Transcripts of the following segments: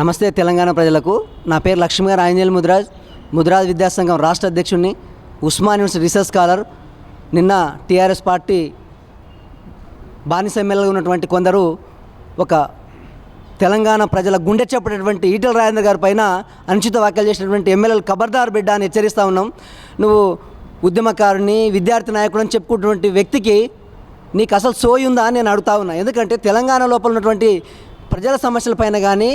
నమస్తే తెలంగాణ ప్రజలకు. నా పేరు లక్ష్మీగారు ఆంజనేయులు ముద్రాజ్. ముద్రాజ్ విద్యాసంఘం రాష్ట్ర అధ్యక్షుడిని ఉస్మాన్ యూనివర్సిటీ రీసెర్చ్ స్కాలర్. నిన్న టీఆర్ఎస్ పార్టీ బానిస ఎమ్మెల్యేగా ఉన్నటువంటి కొందరు ఒక తెలంగాణ ప్రజల గుండె చెప్పేటటువంటి ఈటల రాజేంద్ర గారి పైన అనుచిత వ్యాఖ్యలు చేసినటువంటి ఎమ్మెల్యేలు ఖబర్దార్ బిడ్డ అని హెచ్చరిస్తూ ఉన్నాం. నువ్వు ఉద్యమకారుని విద్యార్థి నాయకుడు అని చెప్పుకున్నటువంటి వ్యక్తికి నీకు అసలు సోయి ఉందా అని నేను అడుగుతా ఉన్నా. ఎందుకంటే తెలంగాణ లోపల ఉన్నటువంటి ప్రజల సమస్యలపైన కానీ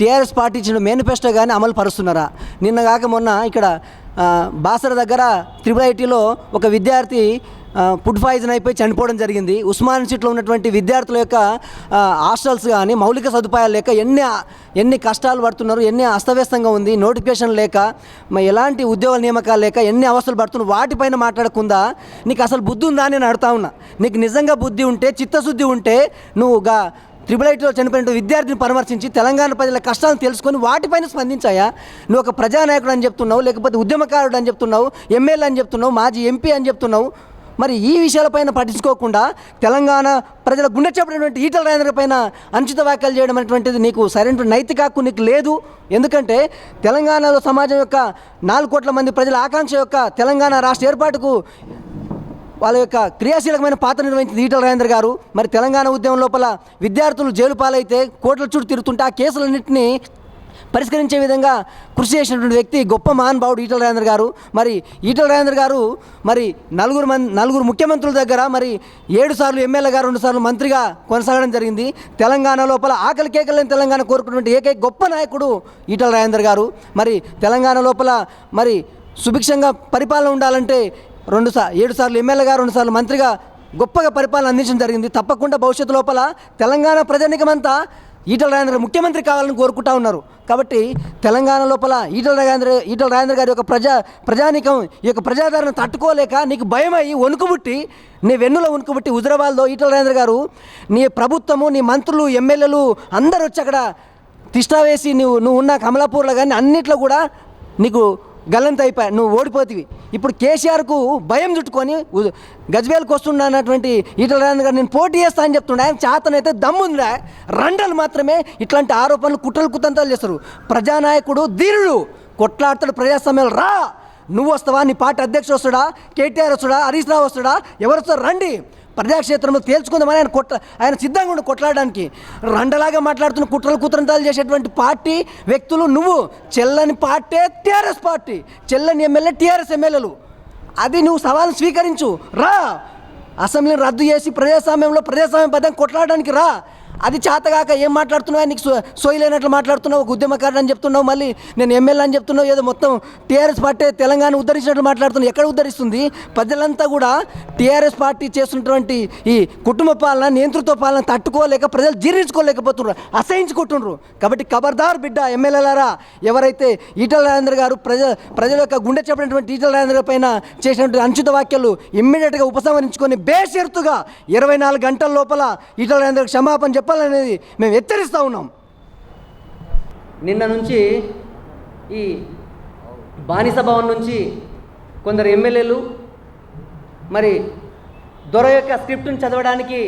టీఆర్ఎస్ పార్టీ ఇచ్చిన మేనిఫెస్టో కానీ అమలు పరుస్తున్నారా? నిన్న కాక మొన్న ఇక్కడ బాసర దగ్గర త్రిపుల్ ఐటీలో ఒక విద్యార్థి ఫుడ్ పాయిజన్ అయిపోయి చనిపోవడం జరిగింది. ఉస్మాన్ సిటీలో ఉన్నటువంటి విద్యార్థుల యొక్క హాస్టల్స్ కానీ మౌలిక సదుపాయాలు లేక ఎన్ని ఎన్ని కష్టాలు పడుతున్నారు ఎన్ని అస్తవ్యస్తంగా ఉంది నోటిఫికేషన్ లేక ఎలాంటి ఉద్యోగ నియామకాలు లేక ఎన్ని అవస్థలు పడుతున్నారు వాటిపైన మాట్లాడకుండా నీకు అసలు బుద్ధి ఉందా నేను అడుగుతా ఉన్నా. నీకు నిజంగా బుద్ధి ఉంటే చిత్తశుద్ధి ఉంటే నువ్వు త్రిబుల్ ఐటీలో చనిపోయిన విద్యార్థిని పరామర్శించి తెలంగాణ ప్రజల కష్టాలను తెలుసుకొని వాటిపైన స్పందించాయా? నువ్వు ఒక ప్రజానాయకుడు అని చెప్తున్నావు లేకపోతే ఉద్యమకారుడు అని చెప్తున్నావు ఎమ్మెల్యే అని చెప్తున్నావు మాజీ ఎంపీ అని చెప్తున్నావు. మరి ఈ విషయాలపైన పట్టించుకోకుండా తెలంగాణ ప్రజల గుండె చెప్పినటువంటి ఈటల రాజేంద్ర పైన అనుచిత వ్యాఖ్యలు చేయడం అనేటువంటిది నీకు సరైన నైతిక హక్కు నీకు లేదు. ఎందుకంటే తెలంగాణలో సమాజం యొక్క నాలుగు కోట్ల మంది ప్రజల ఆకాంక్ష యొక్క తెలంగాణ రాష్ట్ర ఏర్పాటుకు వాళ్ళ యొక్క క్రియాశీలకమైన పాత్ర నిర్వహించింది ఈటల రాజేంద్ర గారు. మరి తెలంగాణ ఉద్యమం లోపల విద్యార్థులు జైలు పాలైతే కోట్ల చుట్టూ తిరుగుతుంటే ఆ కేసులన్నింటినీ పరిష్కరించే విధంగా కృషి చేసినటువంటి వ్యక్తి గొప్ప మహానుభావుడు ఈటల రాజేంద్ర గారు. మరి ఈటల రాజేంద్ర గారు మరి నలుగురు మంది నలుగురు ముఖ్యమంత్రుల దగ్గర మరి ఏడు సార్లు ఎమ్మెల్యేగా రెండు సార్లు మంత్రిగా కొనసాగడం జరిగింది. తెలంగాణ లోపల ఆకలి కేకలేని తెలంగాణ కోరుకున్నటువంటి ఏకైక గొప్ప నాయకుడు ఈటల రాజేంద్ర గారు. మరి తెలంగాణ లోపల మరి సుభిక్షంగా పరిపాలన ఉండాలంటే రెండు సార్ ఏడు సార్లు ఎమ్మెల్యేగా రెండు సార్లు మంత్రిగా గొప్పగా పరిపాలన అందించడం జరిగింది. తప్పకుండా భవిష్యత్తు లోపల తెలంగాణ ప్రజానికమంతా ఈటల రాజేంద్ర ముఖ్యమంత్రి కావాలని కోరుకుంటా ఉన్నారు. కాబట్టి తెలంగాణ లోపల ఈటల రాజేంద్ర ఈటల రాజేంద్ర గారి యొక్క ప్రజా ప్రజానికం ఈ యొక్క ప్రజాదరణ తట్టుకోలేక నీకు భయమై వణుకుబుట్టి నీ వెన్నులో వణుకుబుట్టి హుజరాబాద్లో ఈటల రాజేంద్ర గారు నీ ప్రభుత్వము నీ మంత్రులు ఎమ్మెల్యేలు అందరూ వచ్చి అక్కడ తిష్టా వేసి నువ్వు నువ్వు ఉన్న కమలాపూర్లో కానీ అన్నిట్లో కూడా నీకు గల్లంత అయిపోయా నువ్వు ఓడిపోతివి. ఇప్పుడు కేసీఆర్కు భయం చుట్టుకొని ఉ- గజ్వేల్కి వస్తున్నా అన్నటువంటి ఈటల రాజేంద్ర గారు నేను పోటీ చేస్తా అని చెప్తుండే. ఆయన చేతనైతే దమ్ముందా రండలు మాత్రమే ఇట్లాంటి ఆరోపణలు కుట్రలు కుతంత్రాలు చేస్తారు. ప్రజానాయకుడు ధీరుడు. కొట్లాడతాడు ప్రజాస్వామ్యాలు. రా! నువ్వు వస్తావా? నీ పార్టీ అధ్యక్షుడు వస్తాడా? కేటీఆర్ వస్తాడా? హరీష్ రావు వస్తాడా? ఎవరు వస్తారు? రండి. ప్రజాక్షేత్రంలో తేల్చుకుందామని ఆయన కొట్ట ఆయన సిద్ధంగా ఉండి కొట్లాడడానికి. రండలాగా మాట్లాడుతున్న కుట్రలు కుతంత్రాలు చేసేటువంటి పార్టీ వ్యక్తులు నువ్వు. చెల్లని పార్టీ టీఆర్ఎస్ పార్టీ. చెల్లని ఎమ్మెల్యే టీఆర్ఎస్ ఎమ్మెల్యేలు. అది నువ్వు సవాలు స్వీకరించు. రా. అసెంబ్లీని రద్దు చేసి ప్రజాస్వామ్యంలో ప్రజాస్వామ్య పద్ధతి కొట్లాడడానికి రా. అది చేతగాక ఏం మాట్లాడుతున్నావు? నీకు సోయిలేనట్లు మాట్లాడుతున్నావు ఒక ఉద్యమకారుడు అని చెప్తున్నావు మళ్ళీ నేను ఎమ్మెల్యే అని చెప్తున్నావు ఏదో మొత్తం టీఆర్ఎస్ పార్టీ తెలంగాణ ఉద్ధరించినట్లు మాట్లాడుతున్నావు ఎక్కడ ఉద్ధరిస్తుంది? ప్రజలంతా కూడా టీఆర్ఎస్ పార్టీ చేస్తున్నటువంటి ఈ కుటుంబ పాలన నియంతృత్వ పాలన తట్టుకోలేక ప్రజలు జీర్ణించుకోలేకపోతున్నారు అసహించుకుంటున్నారు. కాబట్టి ఖబర్దార్ బిడ్డ ఎమ్మెల్యేలారా ఎవరైతే ఈటల రాజేంద్ర గారు ప్రజ ప్రజల యొక్క గుండె చెప్పినటువంటి ఈటల రాజేంద్ర పైన చేసినటువంటి అంచుత వ్యాఖ్యలు ఇమ్మీడియట్గా ఉపసంహరించుకొని బేషరతుగా ఇరవై నాలుగు గంటల లోపల ఈటల రాజేంద్ర క్షమాపణ చెప్పాలనేది మేము హెచ్చరిస్తూ ఉన్నాం. నిన్న నుంచి ఈ బానిస భవన్ నుంచి కొందరు ఎమ్మెల్యేలు మరి దొర యొక్క స్క్రిప్ట్ని చదవడానికి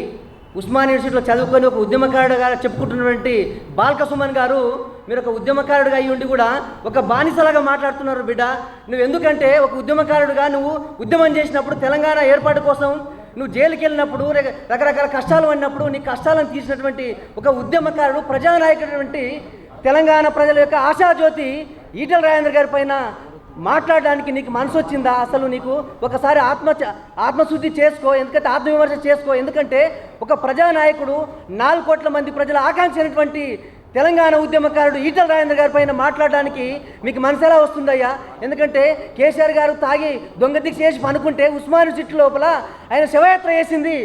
ఉస్మాన్ యూనివర్సిటీలో చదువుకొని ఒక ఉద్యమకారుడుగా చెప్పుకుంటున్నటువంటి బాల్క సుమన్ గారు మీరు ఒక ఉద్యమకారుడుగా అయి ఉండి కూడా ఒక బానిసలాగా మాట్లాడుతున్నారు బిడ్డ. నువ్వు ఎందుకంటే ఒక ఉద్యమకారుడుగా నువ్వు ఉద్యమం చేసినప్పుడు తెలంగాణ ఏర్పాటు కోసం నువ్వు జైలుకి వెళ్ళినప్పుడు రకరకాల కష్టాలు పడినప్పుడు నీ కష్టాలను తీసినటువంటి ఒక ఉద్యమకారుడు ప్రజానాయకుడటువంటి తెలంగాణ ప్రజల యొక్క ఆశాజ్యోతి ఈటల రాజేంద్ర గారి పైన మాట్లాడడానికి నీకు మనసు వచ్చిందా? అసలు నీకు ఒకసారి ఆత్మ ఆత్మశుద్ధి చేసుకో ఎందుకంటే ఆత్మవిమర్శ చేసుకో. ఎందుకంటే ఒక ప్రజానాయకుడు నాలుగు కోట్ల మంది ప్రజల ఆకాంక్షించినటువంటి తెలంగాణ ఉద్యమకారుడు ఈటల రాజేంద్ర గారి పైన మాట్లాడడానికి మీకు మనసు ఎలా వస్తుందయ్యా? ఎందుకంటే కేసీఆర్ గారు తాగి దొంగ దీక్ష చేసి పనుకుంటే ఉస్మాని సిటీ లోపల ఆయన శవయాత్ర చేసింది.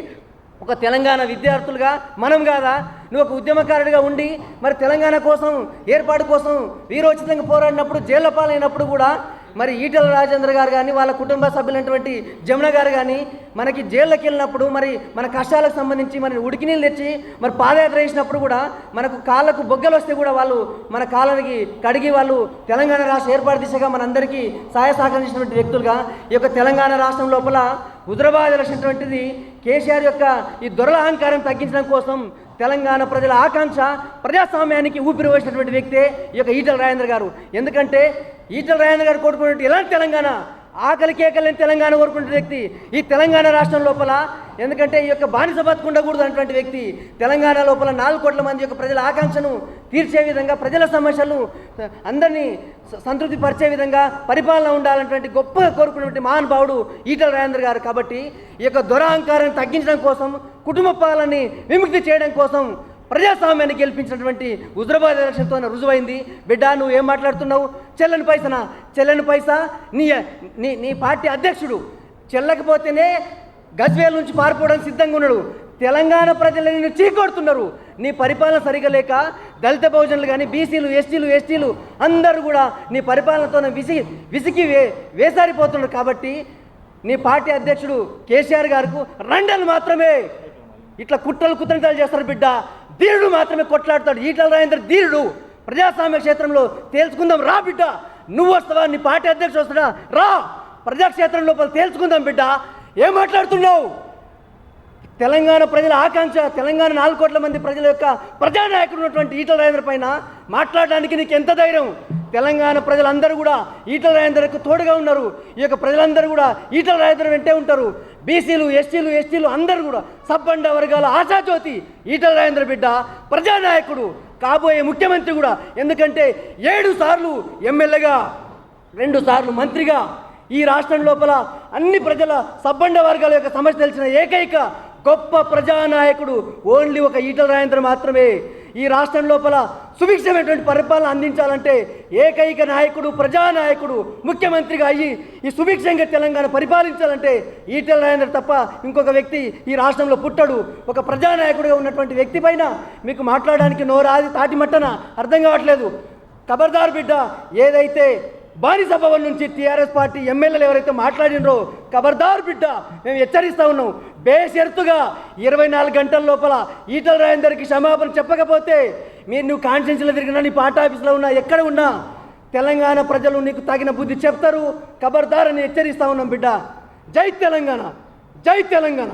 ఒక తెలంగాణ విద్యార్థులుగా మనం కాదా? నువ్వు ఒక ఉద్యమకారుడిగా ఉండి మరి తెలంగాణ కోసం ఏర్పాటు కోసం వీరోచితంగా పోరాడినప్పుడు జైళ్ళ పాలైనప్పుడు కూడా మరి ఈటల రాజేంద్ర గారు కానీ వాళ్ళ కుటుంబ సభ్యులైనటువంటి జమున గారు కానీ మనకి జైల్లోకి వెళ్ళినప్పుడు మరి మన కష్టాలకు సంబంధించి మరి ఉడికి నీళ్ళు తెచ్చి మరి పాదయాత్ర చేసినప్పుడు కూడా మనకు కాళ్ళకు బొగ్గలు వస్తే కూడా వాళ్ళు మన కాళ్ళకి కడిగి వాళ్ళు తెలంగాణ రాష్ట్ర ఏర్పాటు దిశగా మనందరికీ సహాయ సహకరించినటువంటి వ్యక్తులుగా ఈ యొక్క తెలంగాణ రాష్ట్రం లోపల హుదరాబాద్ ఎలక్షన్టువంటిది కేసీఆర్ యొక్క ఈ దొరల అహంకారం తగ్గించడం కోసం తెలంగాణ ప్రజల ఆకాంక్ష ప్రజాస్వామ్యానికి ఊపిరి వేసినటువంటి వ్యక్తే ఈ యొక్క ఈటల రాజేంద్ర గారు. ఎందుకంటే ఈటల రాజేంద్ర గారు కోరుకున్నట్టు ఎలాంటి తెలంగాణ ఆకలి కేకలేని తెలంగాణ కోరుకునే వ్యక్తి ఈ తెలంగాణ రాష్ట్రం లోపల ఎందుకంటే ఈ యొక్క బానిస బతుకు అన్నటువంటి వ్యక్తి తెలంగాణ లోపల నాలుగు కోట్ల మంది యొక్క ప్రజల ఆకాంక్షను తీర్చే విధంగా ప్రజల సమస్యలను అందరినీ స- సంతృప్తి పరిచే విధంగా పరిపాలన ఉండాలన్నటువంటి గొప్పగా కోరుకున్నటువంటి మహానుభావుడు ఈటల రాజేంద్ర గారు కాబట్టి ఈ యొక్క దురహంకారాన్ని తగ్గించడం కోసం కుటుంబ పాలనని విముక్తి చేయడం కోసం ప్రజాస్వామ్యాన్ని గెలిపించినటువంటి హుజరాబాద్ ఎలక్షన్తో రుజువైంది. బిడ్డ నువ్వు ఏం మాట్లాడుతున్నావు? చెల్లని పైసనా? చెల్లని పైసా? నీ నీ నీ పార్టీ అధ్యక్షుడు. చెల్లకపోతేనే గజ్వేల్ నుంచి పారిపోవడానికి సిద్ధంగా ఉన్నాడు. తెలంగాణ ప్రజలు నిన్ను చీకొడుతున్నారు. నీ పరిపాలన సరిగా లేక దళిత బహుజనులు కానీ బీసీలు ఎస్టీలు ఎస్టీలు అందరూ కూడా నీ పరిపాలనతో విసిగి విసిగి వే వేసారిపోతున్నారు కాబట్టి నీ పార్టీ అధ్యక్షుడు కేసీఆర్ గారికి రెండేళ్ళు మాత్రమే ఇట్లా కుట్రలు కుతంత్రాలు చేస్తారు బిడ్డ. ధీరుడు మాత్రమే కొట్లాడతాడు. ఈటల రాజేంద్ర ధీరుడు ప్రజాస్వామ్య క్షేత్రంలో తేల్చుకుందాం రా బిడ్డ. నువ్వు వస్తావా? నీ పార్టీ అధ్యక్షుడు వస్తాడా? రా. ప్రజాక్షేత్రం లోపల తేల్చుకుందాం బిడ్డ. ఏం మాట్లాడుతున్నావు? తెలంగాణ ప్రజల ఆకాంక్ష తెలంగాణ నాలుగు కోట్ల మంది ప్రజల యొక్క ప్రజానాయకుడు ఉన్నటువంటి ఈటల రాజేంద్ర పైన మాట్లాడడానికి నీకు ఎంత ధైర్యం? తెలంగాణ ప్రజలందరూ కూడా ఈటల రాజేంద్రకు తోడుగా ఉన్నారు. ఈ యొక్క ప్రజలందరూ కూడా ఈటల రాజేంద్ర వెంటే ఉంటారు. బీసీలు ఎస్టీలు ఎస్టీలు అందరూ కూడా సబ్బండ వర్గాల ఆశాజ్యోతి ఈటల రాజేంద్ర బిడ్డ ప్రజానాయకుడు కాబోయే ముఖ్యమంత్రి కూడా. ఎందుకంటే ఏడు సార్లు ఎమ్మెల్యేగా రెండు సార్లు మంత్రిగా ఈ రాష్ట్రం లోపల అన్ని ప్రజల సబ్బండ వర్గాల యొక్క సమస్య తెలిసిన ఏకైక గొప్ప ప్రజానాయకుడు ఓన్లీ ఒక ఈటల రాజేంద్ర మాత్రమే. ఈ రాష్ట్రం లోపల సుభిక్షమైనటువంటి పరిపాలన అందించాలంటే ఏకైక నాయకుడు ప్రజానాయకుడు ముఖ్యమంత్రిగా అయ్యి ఈ సుభిక్షంగా తెలంగాణ పరిపాలించాలంటే ఈటల రాజేంద్ర తప్ప ఇంకొక వ్యక్తి ఈ రాష్ట్రంలో పుట్టడు. ఒక ప్రజానాయకుడిగా ఉన్నటువంటి వ్యక్తి పైన మీకు మాట్లాడడానికి నోరాది తాటి మట్టన అర్థం కావట్లేదు. ఖబర్దార్ బిడ్డ ఏదైతే బానిస భవన్ నుంచి టీఆర్ఎస్ పార్టీ ఎమ్మెల్యేలు ఎవరైతే మాట్లాడినరో ఖబర్దార్ బిడ్డ మేము హెచ్చరిస్తా ఉన్నాం. బేషరతుగా ఇరవై నాలుగు గంటల లోపల ఈటల రాయందరికి క్షమాపణ చెప్పకపోతే మీరు నువ్వు కాన్స్టిట్యూన్సీలో తిరిగినా నీ పార్టీ ఆఫీస్లో ఉన్నా ఎక్కడ ఉన్నా తెలంగాణ ప్రజలు నీకు తగిన బుద్ధి చెప్తారు. ఖబర్దార్ అని హెచ్చరిస్తా ఉన్నాం బిడ్డ. జై తెలంగాణ. జై తెలంగాణ.